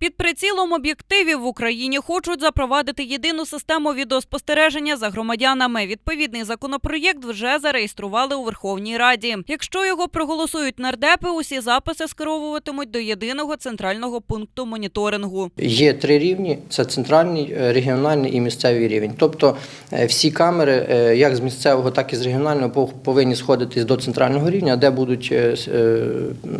Під прицілом об'єктивів в Україні хочуть запровадити єдину систему відеоспостереження за громадянами. Відповідний законопроєкт вже зареєстрували у Верховній Раді. Якщо його проголосують нардепи, усі записи скеровуватимуть до єдиного центрального пункту моніторингу. Є три рівні: це центральний, е, регіональний і місцевий рівень. Тобто е, всі камери, е, як з місцевого, так і з регіонального, пов- повинні сходитись до центрального рівня, де будуть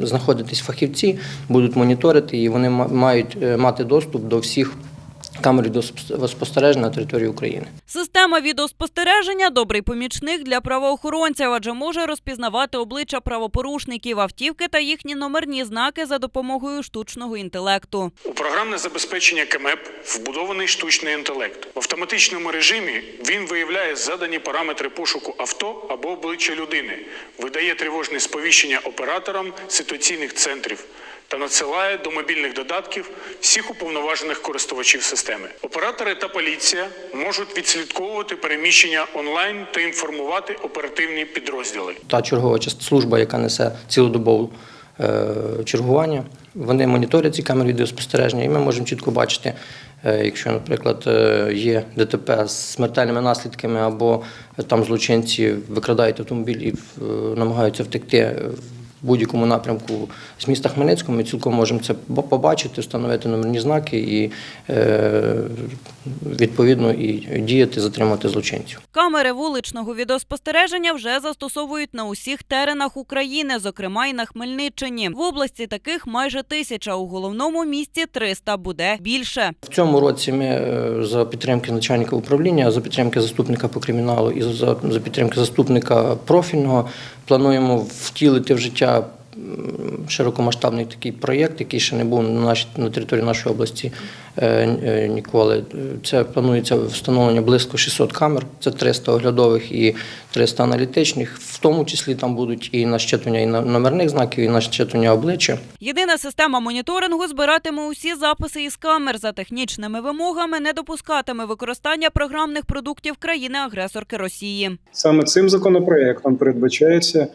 знаходитись фахівці, будуть моніторити, і вони ма- мають е, мати доступ до всіх камер відеоспостереження на території України. Система відеоспостереження добрий помічник для правоохоронців, адже може розпізнавати обличчя правопорушників, автівки та їхні номерні знаки за допомогою штучного інтелекту. У програмне забезпечення КМЕП вбудований штучний інтелект. В автоматичному режимі він виявляє задані параметри пошуку авто або обличчя людини, видає тривожне сповіщення операторам ситуаційних центрів та надсилає до мобільних додатків всіх уповноважених користувачів системи. Оператори та поліція можуть відслідковувати переміщення онлайн та інформувати оперативні підрозділи. Та чергова служба, яка несе цілодобове е, чергування, вони моніторять ці камери відеоспостереження, і ми можемо чітко бачити, е, якщо, наприклад, е, є ДТП з смертельними наслідками, або там злочинці викрадають автомобіль і намагаються втекти будь-якому напрямку з міста Хмельницького, ми цілком можемо це побачити, встановити номерні знаки і е, відповідно і діяти, затримати злочинців. Камери вуличного відеоспостереження вже застосовують на усіх теренах України, зокрема й на Хмельниччині. В області таких майже тисяча. У головному місті 300 буде більше. В цьому році ми е, за підтримки начальника управління, за підтримки заступника по криміналу і за, за підтримки заступника профільного плануємо втілити в життя широкомасштабний такий проєкт, який ще не був на, нашій, на території нашої області е, е, ніколи. Це планується встановлення близько 600 камер, це 300 оглядових і 300 аналітичних. В тому числі там будуть і нащитування і на- номерних знаків, і нащитування обличчя. Єдина система моніторингу збиратиме усі записи із камер за технічними вимогами, не допускатиме використання програмних продуктів країни-агресорки Росії. Саме цим законопроектом передбачаються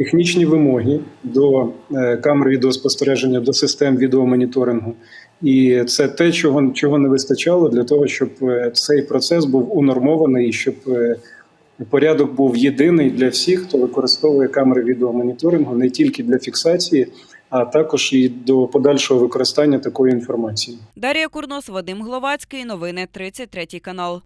технічні вимоги до е, камер відеоспостереження, до систем відеомоніторингу. І це те, чого, чого не вистачало для того, щоб е, цей процес був унормований, і щоб е, порядок був єдиний для всіх, хто використовує камери відеомоніторингу не тільки для фіксації, а також і до подальшого використання такої інформації. Дар'я Курнос, Вадим Гловацький. Новини 33 канал.